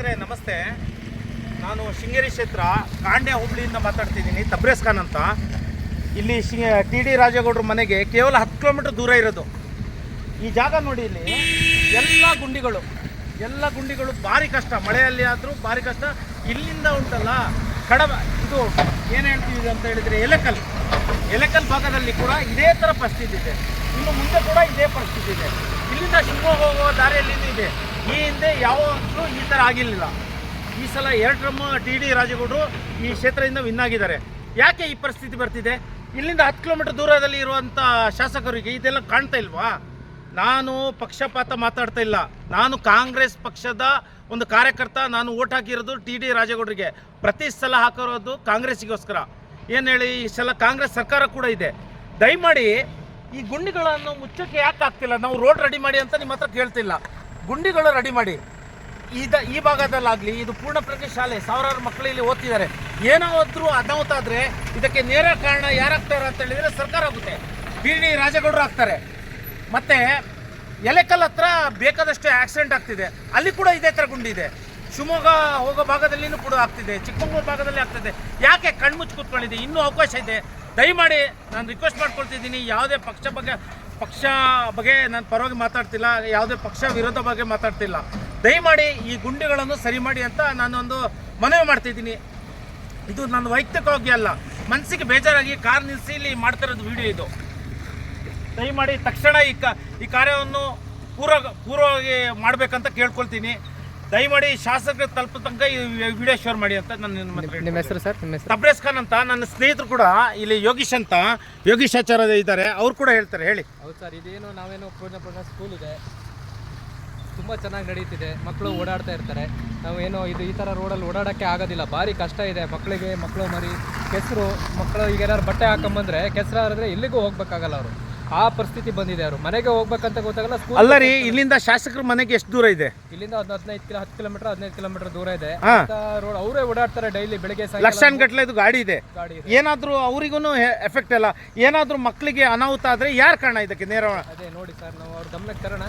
ಸ್ನೇಹಿತರೆ, ನಮಸ್ತೆ. ನಾನು ಶೃಂಗೇರಿ ಕ್ಷೇತ್ರ ಕಾಂಡ್ಯ ಹುಬ್ಳಿಯಿಂದ ಮಾತಾಡ್ತಿದ್ದೀನಿ ತಬ್ರೇಸ್ ಖಾನ್ ಅಂತ. ಇಲ್ಲಿ ಶಿ, ಟಿ ಡಿ ರಾಜೇಗೌಡರ ಮನೆಗೆ ಕೇವಲ ಹತ್ತು ಕಿಲೋಮೀಟರ್ ದೂರ ಇರೋದು. ಈ ಜಾಗ ನೋಡಿ ಇಲ್ಲಿ, ಎಲ್ಲ ಗುಂಡಿಗಳು ಎಲ್ಲ ಗುಂಡಿಗಳು ಭಾರಿ ಕಷ್ಟ. ಮಳೆಯಲ್ಲಿ ಆದರೂ ಭಾರಿ ಕಷ್ಟ. ಇಲ್ಲಿಂದ ಉಂಟಲ್ಲ, ಕಡಬ, ಇದು ಏನು ಹೇಳ್ತೀವಿ ಅಂತ ಹೇಳಿದರೆ ಎಲೆಕಲ್ ಎಲೆಕಲ್ ಭಾಗದಲ್ಲಿ ಕೂಡ ಇದೇ ಥರ ಪರಿಸ್ಥಿತಿ ಇದೆ. ಇನ್ನು ಮುಂದೆ ಕೂಡ ಇದೇ ಪರಿಸ್ಥಿತಿ ಇದೆ. ಇಲ್ಲಿಂದ ಶಿವಮೊಗ್ಗ ಹೋಗುವ ದಾರಿಯಲ್ಲಿ ಇದೆ. ಈ ಹಿಂದೆ ಯಾವತ್ತೂ ಈ ಥರ ಆಗಿರಲಿಲ್ಲ. ಈ ಸಲ ಎರಡು ರಮ್ಮ ಟಿ ಡಿ ರಾಜೇಗೌಡರು ಈ ಕ್ಷೇತ್ರದಿಂದ ವಿನ್ ಆಗಿದ್ದಾರೆ. ಯಾಕೆ ಈ ಪರಿಸ್ಥಿತಿ ಬರ್ತಿದೆ? ಇಲ್ಲಿಂದ ಹತ್ತು ಕಿಲೋಮೀಟರ್ ದೂರದಲ್ಲಿ ಇರುವಂಥ ಶಾಸಕರಿಗೆ ಇದೆಲ್ಲ ಕಾಣ್ತಾ ಇಲ್ವಾ? ನಾನು ಪಕ್ಷಪಾತ ಮಾತಾಡ್ತಾ ಇಲ್ಲ. ನಾನು ಕಾಂಗ್ರೆಸ್ ಪಕ್ಷದ ಒಂದು ಕಾರ್ಯಕರ್ತ, ನಾನು ಓಟ್ ಹಾಕಿರೋದು ಟಿ ಡಿ ರಾಜೇಗೌಡರಿಗೆ. ಪ್ರತಿ ಸಲ ಹಾಕಿರೋದು ಕಾಂಗ್ರೆಸ್ಗೋಸ್ಕರ ಏನು ಹೇಳಿ, ಈ ಸಲ ಕಾಂಗ್ರೆಸ್ ಸರ್ಕಾರ ಕೂಡ ಇದೆ. ದಯಮಾಡಿ ಈ ಗುಂಡಿಗಳನ್ನು ಮುಚ್ಚಕ್ಕೆ ಯಾಕೆ ಆಗ್ತಿಲ್ಲ? ನಾವು ರೋಡ್ ರೆಡಿ ಮಾಡಿ ಅಂತ ನಿಮ್ಮ ಹತ್ರ ಕೇಳ್ತಿಲ್ಲ. ಗುಂಡಿಗಳು ರೆಡಿ ಮಾಡಿ. ಇದ, ಈ ಭಾಗದಲ್ಲಾಗಲಿ ಇದು ಪೂರ್ಣ ಪ್ರಜ್ಞೆ ಶಾಲೆ, ಸಾವಿರಾರು ಮಕ್ಕಳು ಇಲ್ಲಿ ಓದ್ತಿದ್ದಾರೆ. ಏನಾದ್ರೂ ಅನಾಹುತ ಆದರೆ ಇದಕ್ಕೆ ನೇರ ಕಾರಣ ಯಾರಾಗ್ತಾರೆ ಅಂತ ಹೇಳಿದ್ರೆ ಸರ್ಕಾರ ಆಗುತ್ತೆ. ಡಿ ರಾಜೇಗೌಡರು ಆಗ್ತಾರೆ. ಮತ್ತೆ ಎಲೆಕಲ್ ಹತ್ರ ಬೇಕಾದಷ್ಟು ಆಕ್ಸಿಡೆಂಟ್ ಆಗ್ತಿದೆ. ಅಲ್ಲಿ ಕೂಡ ಇದೇ ಥರ ಗುಂಡಿದೆ ಶಿವಮೊಗ್ಗ ಹೋಗೋ ಭಾಗದಲ್ಲಿನೂ ಕೂಡ ಆಗ್ತಿದೆ. ಚಿಕ್ಕಮಗಳೂರು ಭಾಗದಲ್ಲಿ ಆಗ್ತಿದೆ. ಯಾಕೆ ಕಣ್ಮುಚ್ಚಿ ಕೂತ್ಕೊಂಡಿದೆ ಇನ್ನೂ ಅವಕಾಶ ಇದೆ. ದಯಮಾಡಿ ನಾನು ರಿಕ್ವೆಸ್ಟ್ ಮಾಡ್ಕೊಳ್ತಿದ್ದೀನಿ. ಯಾವುದೇ ಪಕ್ಷ ಬಗ್ಗೆ ಪಕ್ಷ ಬಗ್ಗೆ ನಾನು ಪರವಾಗಿ ಮಾತಾಡ್ತಿಲ್ಲ, ಯಾವುದೇ ಪಕ್ಷ ವಿರೋಧ ಬಗ್ಗೆ ಮಾತಾಡ್ತಿಲ್ಲ. ದಯಮಾಡಿ ಈ ಗುಂಡಿಗಳನ್ನು ಸರಿ ಮಾಡಿ ಅಂತ ನಾನೊಂದು ಮನವಿ ಮಾಡ್ತಿದ್ದೀನಿ. ಇದು ನನ್ನ ವೈಯಕ್ತಿಕವಾಗಿ ಅಲ್ಲ, ಮನಸ್ಸಿಗೆ ಬೇಜಾರಾಗಿ ಕಾರ್ ನಿಲ್ಲಿಸಿ ಇಲ್ಲಿ ಮಾಡ್ತಿರೋದು ವಿಡಿಯೋ ಇದು. ದಯಮಾಡಿ ತಕ್ಷಣ ಈ ಕ, ಈ ಕಾರ್ಯವನ್ನು ಪೂರ್ವ, ಪೂರ್ವವಾಗಿ ಮಾಡಬೇಕಂತ ಕೇಳ್ಕೊಳ್ತೀನಿ. ದಯಮಾಡಿ ಶಾಸಕರ ತಲುಪತಕ್ಕ ಈ ವಿಡಿಯೋ ಶೇರ್ ಮಾಡಿ ಅಂತ ನಾನು ನಿಮ್ಮ. ಹೆಸರು ಸರ್? ನಿಮ್ಮ ಹೆಸರು? ತಬ್ರೇಸ್ ಖಾನ್ ಅಂತ ನನ್ನ ಸ್ನೇಹಿತರು ಕೂಡ ಇಲ್ಲಿ ಯೋಗೀಶ್ ಅಂತ ಯೋಗೀಶ್ ಆಚಾರ್ಯ ಇದ್ದಾರೆ. ಅವ್ರು ಕೂಡ ಹೇಳ್ತಾರೆ ಹೇಳಿ. ಹೌದು ಸರ್ ಇದೇನು ನಾವೇನು ಪೂರ್ಣಪೂರ್ಣ ಸ್ಕೂಲ್ ಇದೆ. ತುಂಬ ಚೆನ್ನಾಗಿ ನಡೀತಿದೆ. ಮಕ್ಕಳು ಓಡಾಡ್ತಾ ಇರ್ತಾರೆ. ನಾವು ಏನು ಇದು ಈ ಥರ ರೋಡಲ್ಲಿ ಓಡಾಡೋಕ್ಕೆ ಆಗೋದಿಲ್ಲ. ಭಾರಿ ಕಷ್ಟ ಇದೆ. ಮಕ್ಕಳಿಗೆ ಮಕ್ಕಳು ಮರಿ ಕೆಸರು ಮಕ್ಕಳು ಈಗ ಏನಾದ್ರು ಬಟ್ಟೆ ಹಾಕೊಂಬಂದ್ರೆ ಕೆಸರು ಹರಿದ್ರೆ ಎಲ್ಲಿಗೂ ಹೋಗ್ಬೇಕಾಗಲ್ಲ ಅವರು. ಆ ಪರಿಸ್ಥಿತಿ ಬಂದಿದೆ ಅವರು ಮನೆಗೆ ಹೋಗ್ಬೇಕಂತ ಗೊತ್ತಾಗಲ್ಲ ಸ್ಕೂಲ್ ಅಲ್ಲ ರೀ ಇಲ್ಲಿಂದ ಶಾಸಕರ ಮನೆಗೆ ಎಷ್ಟು ದೂರ ಇದೆ? ಇಲ್ಲಿಂದ ಒಂದು ಹದಿನೈದು ಕಿಲೋ ಹತ್ತು ಕಿಲೋಮೀಟರ್ ಹದಿನೈದು ಕಿಲೋಮೀಟರ್ ದೂರ ಇದೆ. ಹಾ. ರೋಡ್ ಅವರೇ ಓಡಾಡ್ತಾರೆ ಡೈಲಿ ಬೆಳಿಗ್ಗೆ ಸಾಯಂಕಾಲ ಲಕ್ಷಾನ್ಗಟ್ಲೆ ಇದು ಗಾಡಿ ಇದೆ. ಗಾಡಿ ಏನಾದರೂ ಅವರಿಗೂ ಎಫೆಕ್ಟ್ ಇಲ್ಲ. ಏನಾದರೂ ಮಕ್ಕಳಿಗೆ ಅನಾಹುತ ಆದರೆ ಯಾರು ಕಾರಣ ಇದಕ್ಕೆ ನೇರ ಅದೇ ನೋಡಿ ಸರ್ ನಾವು ಅವ್ರ ಗಮನಕ್ಕೆ ತರೋಣ.